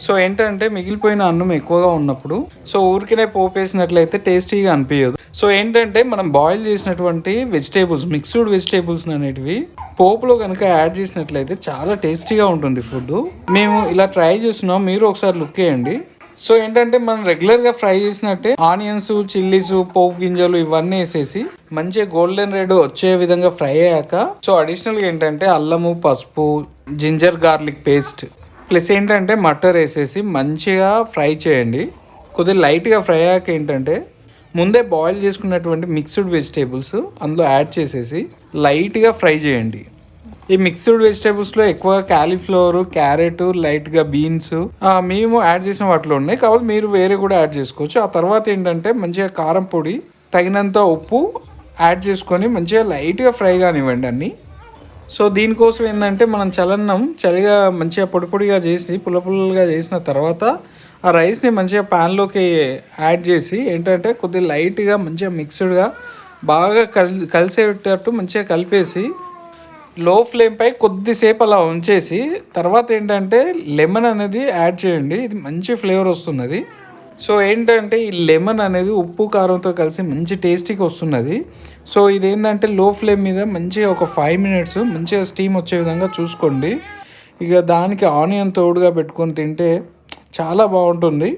So ఏంటంటే మిగిలిపోయిన అన్నం ఎక్కువగా ఉన్నప్పుడు సో ఊరికినే పోపు వేసినట్లయితే టేస్టీగా అనిపించదు సో ఏంటంటే మనం బాయిల్ చేసినటువంటి వెజిటేబుల్స్ మిక్స్డ్ వెజిటేబుల్స్ అనేటివి పోపులో కనుక యాడ్ చేసినట్లయితే చాలా టేస్టీగా ఉంటుంది ఫుడ్ మేము ఇలా ట్రై చేస్తున్నాం మీరు ఒకసారి లుక్ వేయండి సో ఏంటంటే మనం రెగ్యులర్గా ఫ్రై చేసినట్టే ఆనియన్స్ చిల్లీస్ పోపు గింజలు ఇవన్నీ వేసేసి మంచిగా గోల్డెన్ రెడ్ వచ్చే విధంగా ఫ్రై అయ్యాక సో అడిషనల్గా ఏంటంటే అల్లము పసుపు జింజర్ గార్లిక్ పేస్ట్ ప్లస్ ఏంటంటే మటర్ వేసేసి మంచిగా ఫ్రై చేయండి. కొద్దిగా లైట్గా ఫ్రై అయ్యాక ఏంటంటే ముందే బాయిల్ చేసుకున్నటువంటి మిక్స్డ్ వెజిటేబుల్స్ అందులో యాడ్ చేసేసి లైట్గా ఫ్రై చేయండి. ఈ మిక్స్డ్ వెజిటేబుల్స్లో ఎక్కువ క్యాలీఫ్లవర్ క్యారెట్ లైట్గా బీన్స్ మేము యాడ్ చేసిన వాటిలో ఉన్నాయి. కాబట్టి మీరు వేరే కూడా యాడ్ చేసుకోవచ్చు. ఆ తర్వాత ఏంటంటే మంచిగా కారం పొడి తగినంత ఉప్పు యాడ్ చేసుకొని మంచిగా లైట్గా ఫ్రై కానివ్వండి అన్నీ. సో దీనికోసం ఏంటంటే మనం చలన్నం చలిగా మంచిగా పొడి పొడిగా చేసి పుల్ల పుల్లగా చేసిన తర్వాత ఆ రైస్ని మంచిగా ప్యాన్లోకి యాడ్ చేసి ఏంటంటే కొద్దిగా లైట్గా మంచిగా మిక్స్డ్గా బాగా కలి కలిసేటట్టు మంచిగా కలిపేసి లో ఫ్లేమ్పై కొద్దిసేపు అలా ఉంచేసి తర్వాత ఏంటంటే లెమన్ అనేది యాడ్ చేయండి. ఇది మంచి ఫ్లేవర్ వస్తున్నది. సో ఏంటంటే ఈ లెమన్ అనేది ఉప్పు కారంతో కలిసి మంచి టేస్టీగా వస్తున్నది. సో ఇది ఏంటంటే లో ఫ్లేమ్ మీద మంచిగా ఒక ఫైవ్ మినిట్స్ మంచిగా స్టీమ్ వచ్చే విధంగా చూసుకోండి. ఇక దానికి ఆనియన్ తోడుగా పెట్టుకొని తింటే చాలా బాగుంటుంది.